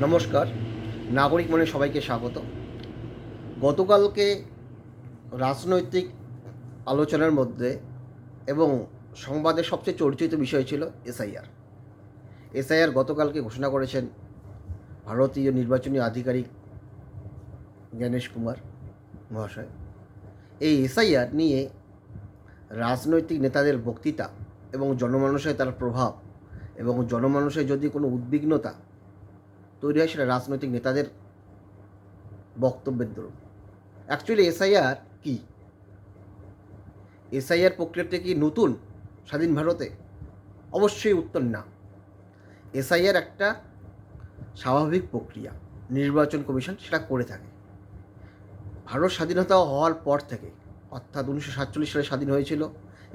নমস্কার। নাগরিক মনে সবাইকে স্বাগত। গতকালকে রাজনৈতিক আলোচনার মধ্যে এবং সংবাদের সবচেয়ে চর্চিত বিষয় ছিল এসআইআর। এসআইআর গতকালকে ঘোষণা করেছেন ভারতীয় নির্বাচনী আধিকারিক জ্ঞানেশ কুমার মহাশয়। এই এসআইআর নিয়ে রাজনৈতিক নেতাদের বক্তৃতা এবং জনমানুষের তার প্রভাব এবং জনমানুষের যদি কোনো উদ্বিগ্নতা তৈরি হয় সেটা রাজনৈতিক নেতাদের বক্তব্যের দরুন। অ্যাকচুয়ালি এসআইআর কি? এসআইআর প্রক্রিয়াটা কি নতুন স্বাধীন ভারতে? অবশ্যই উত্তর না। এসআইআর একটা স্বাভাবিক প্রক্রিয়া, নির্বাচন কমিশন সেটা করে থাকে। ভারত স্বাধীনতা হওয়ার পর থেকে, অর্থাৎ উনিশশো সাতচল্লিশ সালে স্বাধীন হয়েছিল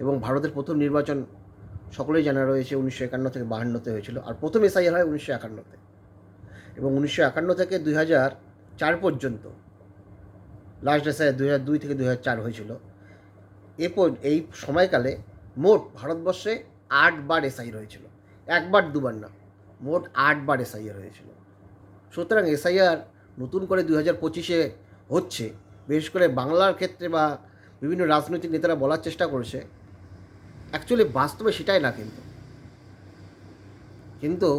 এবং ভারতের প্রথম নির্বাচন সকলেই জানা রয়েছে, উনিশশো একান্ন থেকে বাহান্নতে হয়েছিল। আর প্রথম এসআইআর হয় উনিশশো একান্নতে। এবং উনিশশো একান্ন থেকে দুই হাজার চার পর্যন্ত। লাস্ট এসআইআর দুই হাজার দুই থেকে দুই হাজার চার হয়েছিল। এরপর এই সময়কালে মোট ভারতবর্ষে আটবার এসআইআর হয়েছিল একবার, দুবার না, মোট আটবার এসআইআর হয়েছিল। সুতরাং এসআইআর নতুন করে দুই হাজার পঁচিশে হচ্ছে, বিশেষ করে বাংলার ক্ষেত্রে বা বিভিন্ন রাজনৈতিক নেতারা বলার চেষ্টা করেছে অ্যাকচুয়ালি বাস্তবে সেটাই না কিন্তু। কিন্তু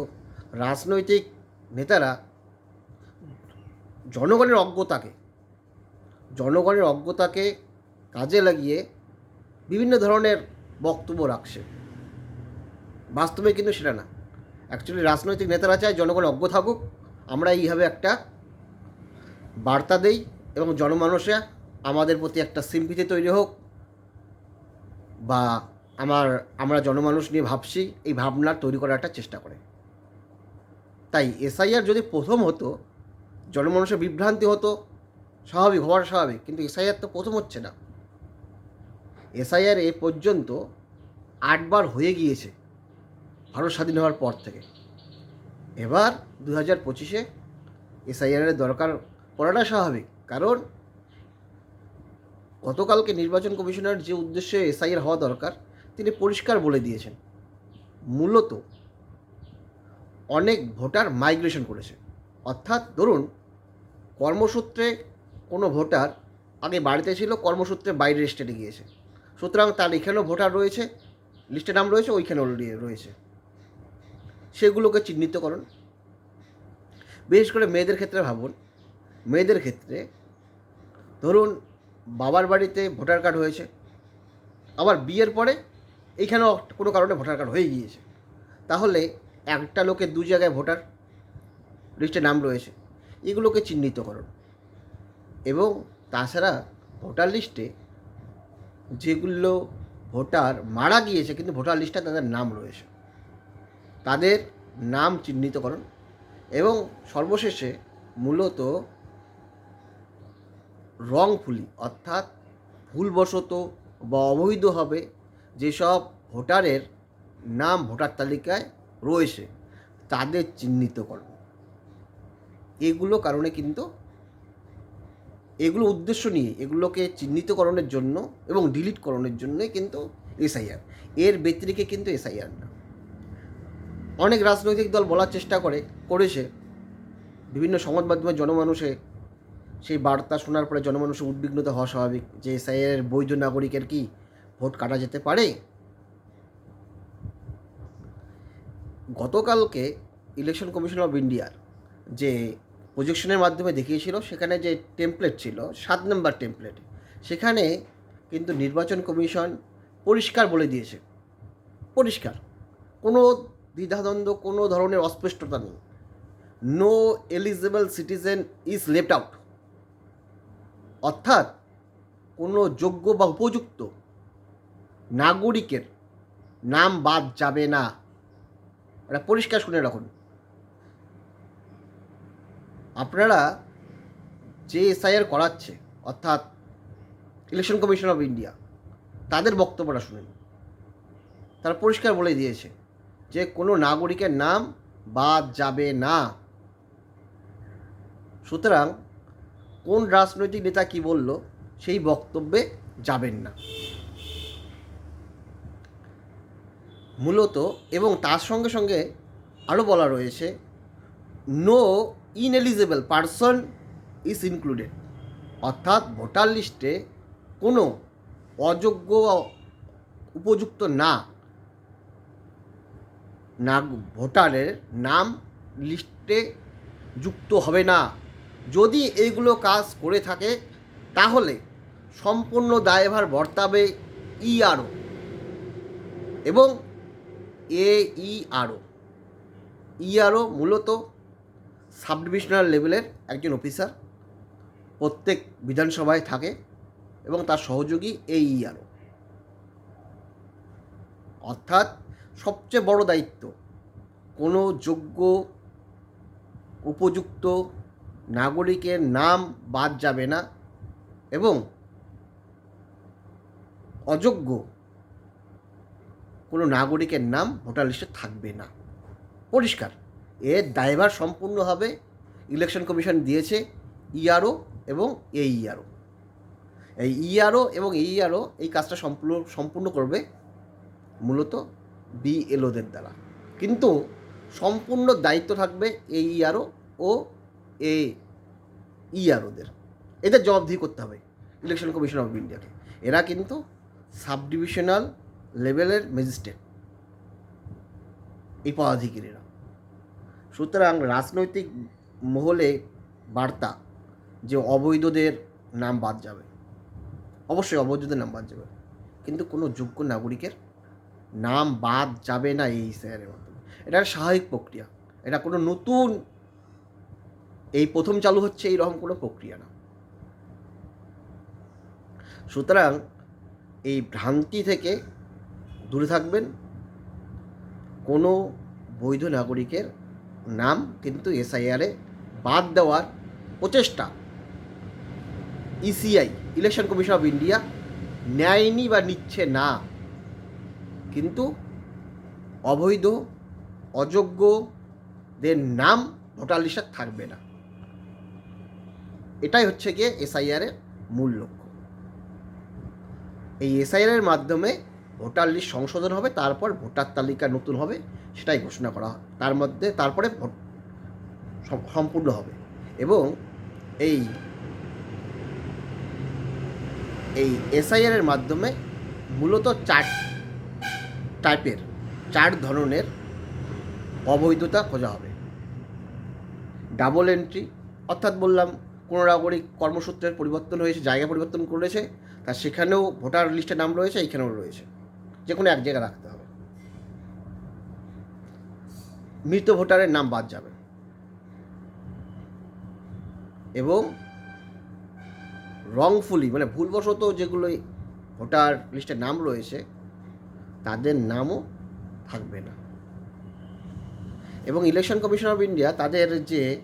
রাজনৈতিক নেতারা জনগণের অজ্ঞতাকে জনগণের অজ্ঞতাকে কাজে লাগিয়ে বিভিন্ন ধরনের বক্তব্য রাখছে। বাস্তবে কিন্তু সেটা না। অ্যাকচুয়ালি রাজনৈতিক নেতারা চায় জনগণ অজ্ঞ থাকুক। আমরা এইভাবে একটা বার্তা দেই এবং জনমানুষে আমাদের প্রতি একটা সিম্পিতি তৈরি হোক বা আমার, আমরা জনমানুষ নিয়ে ভাবছি, এই ভাবনা তৈরি করার একটা চেষ্টা করে। তাই এসআইআর যদি প্রথম হতো, জনমানুষের বিভ্রান্তি হতো, স্বাভাবিক, হওয়ার স্বাভাবিক, কিন্তু এসআইআর তো প্রথম হচ্ছে না। এসআইআর এ পর্যন্ত আটবার হয়ে গিয়েছে ভারত স্বাধীন হওয়ার পর থেকে। এবার দু হাজার পঁচিশে এসআইআরের দরকার পড়াটা স্বাভাবিক, কারণ গতকালকে নির্বাচন কমিশনার যে উদ্দেশ্যে এসআইআর হওয়া দরকার, তিনি পরিষ্কার বলে দিয়েছেন। মূলত অনেক ভোটার মাইগ্রেশন করেছে। অর্থাৎ ধরুন, কর্মসূত্রে কোনো ভোটার আগে বাড়িতে ছিল, কর্মসূত্রে বাইরের স্টেটে গিয়েছে। সুতরাং তার এখানেও ভোটার রয়েছে লিস্টে নাম রয়েছে ওইখানেও রয়েছে। সেগুলোকে চিহ্নিতকরণ বিশেষ করে মেয়েদের ক্ষেত্রে ভাবুন, মেয়েদের ক্ষেত্রে ধরুন বাবার বাড়িতে ভোটার কার্ড হয়েছে, আবার বিয়ের পরে এইখানেও কোনো কারণে ভোটার কার্ড হয়ে গিয়েছে। তাহলে একটা লোকের দু জায়গায় ভোটার লিস্টে নাম রয়েছে, এগুলোকে চিহ্নিত চিহ্নিতকরণ। এবং তাছাড়া ভোটার লিস্টে যেগুলো ভোটার মারা গিয়েছে, কিন্তু ভোটার লিস্টে তাদের নাম রয়েছে, তাদের নাম চিহ্নিত চিহ্নিতকরণ। এবং সর্বশেষে মূলত রংফুলি, অর্থাৎ ভুলবশত বা অবৈধভাবে যেসব ভোটারের নাম ভোটার তালিকায় রয়েছে, তাদের চিহ্নিত চিহ্নিতকরণ এগুলো কারণে কিন্তু, এগুলো উদ্দেশ্য নিয়ে, এগুলোকে চিহ্নিতকরণের জন্য এবং ডিলিটকরণের জন্যই কিন্তু এসআইআর। এর ব্যতিরিকে কিন্তু এসআইআর না। অনেক রাজনৈতিক দল বলার চেষ্টা করে, করেছে। বিভিন্ন সংবাদ মাধ্যমে জনমানুষে সেই বার্তা শোনার পরে জনমানুষের উদ্বিগ্নতা হওয়া স্বাভাবিক যে এসআইআর বৈধ নাগরিকের কি ভোট কাটা যেতে পারে? গতকালকে ইলেকশন কমিশন অফ ইন্ডিয়ার যে প্রজেকশনের মাধ্যমে দেখিয়েছিল, সেখানে যে টেমপ্লেট ছিল, সাত নম্বর টেমপ্লেট সেখানে কিন্তু নির্বাচন কমিশন পরিষ্কার বলে দিয়েছে। পরিষ্কার। কোনো দ্বিধাদ্বন্দ্ব, কোনো ধরনের অস্পষ্টতা নেই। No eligible citizen is left out অর্থাৎ, কোনো যোগ্য বা উপযুক্ত নাগরিকের নাম বাদ যাবে না। এটা পরিষ্কার শুনে রাখুন। আপনারা যে এসআইআর করাচ্ছে, অর্থাৎ ইলেকশন কমিশন অফ ইন্ডিয়া, তাদের বক্তব্যটা শুনেন। তারা পরিষ্কার বলে দিয়েছে যে কোনো নাগরিকের নাম বাদ যাবে না। সুতরাং কোন রাজনৈতিক নেতা কি বলল, সেই বক্তব্যে যাবেন না। মূলত এবং তার সঙ্গে সঙ্গে আরও বলা রয়েছে no ineligible person is included অর্থাৎ ভোটার লিস্টে কোনো অযোগ্য উপযুক্ত না না ভোটারের নাম লিস্টে যুক্ত হবে না। যদি এইগুলো কাজ করে থাকে, তাহলে সম্পূর্ণ দায়ভার বর্তাবে ইআরও এবং এ ইআরও ইআরও মূলত সাব ডিভিশনাল লেভেলের একজন অফিসার। প্রত্যেক বিধানসভায় থাকে এবং তার সহযোগী এই ইআরও অর্থাৎ সবচেয়ে বড় দায়িত্ব কোনো যোগ্য, উপযুক্ত নাগরিকের নাম বাদ যাবে না এবং অযোগ্য কোনো নাগরিকের নাম ভোটার লিস্টে থাকবে না। পরিষ্কার। এর দায়ভার সম্পূর্ণ হবে, ইলেকশন কমিশন দিয়েছে ইআরও এবং এইআরও। এই ইআরও এবং এইআরও এই কাজটা সম্পূর্ণ সম্পূর্ণ করবে মূলত বিএলওদের দ্বারা। কিন্তু সম্পূর্ণ দায়িত্ব থাকবে এই ইআরও ও এ ইআরওদের এদের জবাবদিহি করতে হবে ইলেকশন কমিশন অফ ইন্ডিয়াকে। এরা কিন্তু সাব ডিভিশনাল লেভেলের ম্যাজিস্ট্রেট। এই পদাধিকারীরা সুতরাং রাজনৈতিক মহলে বার্তা যে অবৈধদের নাম বাদ যাবে। অবশ্যই অবৈধদের নাম বাদ যাবে। কিন্তু কোনো যোগ্য নাগরিকের নাম বাদ যাবে না এই স্যারের মাধ্যমে। এটা স্বাভাবিক প্রক্রিয়া। এটা কোনো নতুন এই প্রথম চালু হচ্ছে এইরকম কোনো প্রক্রিয়া না। সুতরাং এই ভ্রান্তি থেকে দূরে থাকবেন। কোনো বৈধ নাগরিকের নাম কিন্তু এসআইআরে বাদ দেওয়ার প্রচেষ্টা। ECI, election commission of India নেয়নি বা নিচ্ছে না। কিন্তু অবৈধ, অযোগ্যদের নাম ভোটার লিস্টে থাকবে না। এটাই হচ্ছে গিয়ে এসআইআরের মূল লক্ষ্য। এই এসআইআরের মাধ্যমে ভোটার লিস্ট সংশোধন হবে, তারপর ভোটার তালিকা নতুন হবে, সেটাই ঘোষণা করা তার মধ্যে, তারপরে ভোট সম্পূর্ণ হবে। এবং এই এই এসআইআরের মাধ্যমে মূলত চার টাইপের, চার ধরনের অবৈধতা খোঁজা হবে। ডাবল এন্ট্রি, অর্থাৎ বললাম, কোনো নাগরিক কর্মসূত্রের পরিবর্তন হয়েছে, জায়গা পরিবর্তন করেছে, তা সেখানেও ভোটার লিস্টে নাম রয়েছে, এইখানেও রয়েছে। যে কোনো এক জায়গায় রাখতে হবে। মৃত ভোটারের নাম বাদ যাবে। এবং রংফুলি মানে ভুলবশত যেগুলো ভোটার লিস্টে নাম রয়েছে, তাদের নামও থাকবে না। এবং ইলেকশন কমিশন অফ ইন্ডিয়া তাদের যে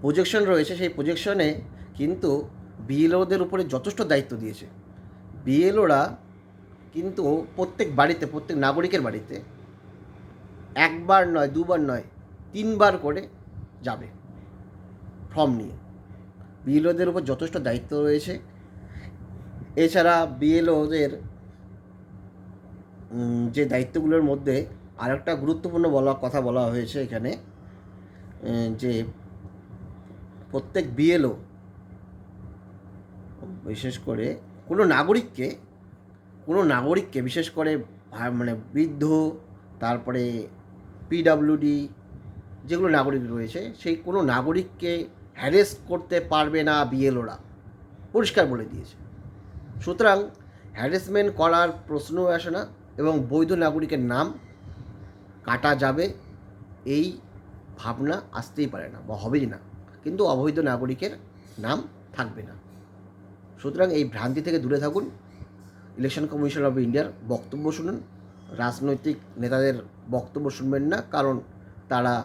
প্রজেকশন রয়েছে, সেই প্রজেকশনে কিন্তু বিএলওদের উপরে যথেষ্ট দায়িত্ব দিয়েছে। বিএলওরা কিন্তু প্রত্যেক বাড়িতে, প্রত্যেক নাগরিকের বাড়িতে একবার নয়, দুবার নয়, তিনবার করে যাবে ফর্ম নিয়ে। বিএলওদের উপর যথেষ্ট দায়িত্ব রয়েছে। এছাড়া বিএলওদের যে দায়িত্বগুলোর মধ্যে আরেকটা গুরুত্বপূর্ণ বলা, কথা বলা হয়েছে এখানে যে প্রত্যেক বিএলও, বিশেষ করে কোনো নাগরিককে কোনো নাগরিককে, বিশেষ করে মানে বৃদ্ধ, তারপরে পিডাব্লিউডি যেগুলো নাগরিক রয়েছে, সেই কোনো নাগরিককে হ্যারেস করতে পারবে না বিএলওরা পরিষ্কার বলে দিয়েছে। সুতরাং হ্যারেসমেন্ট করার প্রশ্নও আসে না এবং বৈধ নাগরিকের নাম কাটা যাবে, এই ভাবনা আসতেই পারে না বা হবেই না। কিন্তু অবৈধ নাগরিকের নাম থাকবে না। সুতরাং এই ভ্রান্তি থেকে দূরে থাকুন। ইলেকশন কমিশন অফ ইন্ডিয়ার বক্তব্য শুনুন। রাজনৈতিক নেতাদের বক্তব্য শুনবেন না, কারণ তারা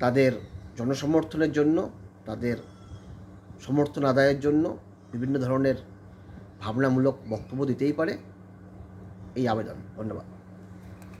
তাদের জনসমর্থনের জন্য, তাদের সমর্থন আদায়ের জন্য বিভিন্ন ধরনের ভাবনামূলক বক্তব্য দিতেই পারে। এই আবেদন। ধন্যবাদ।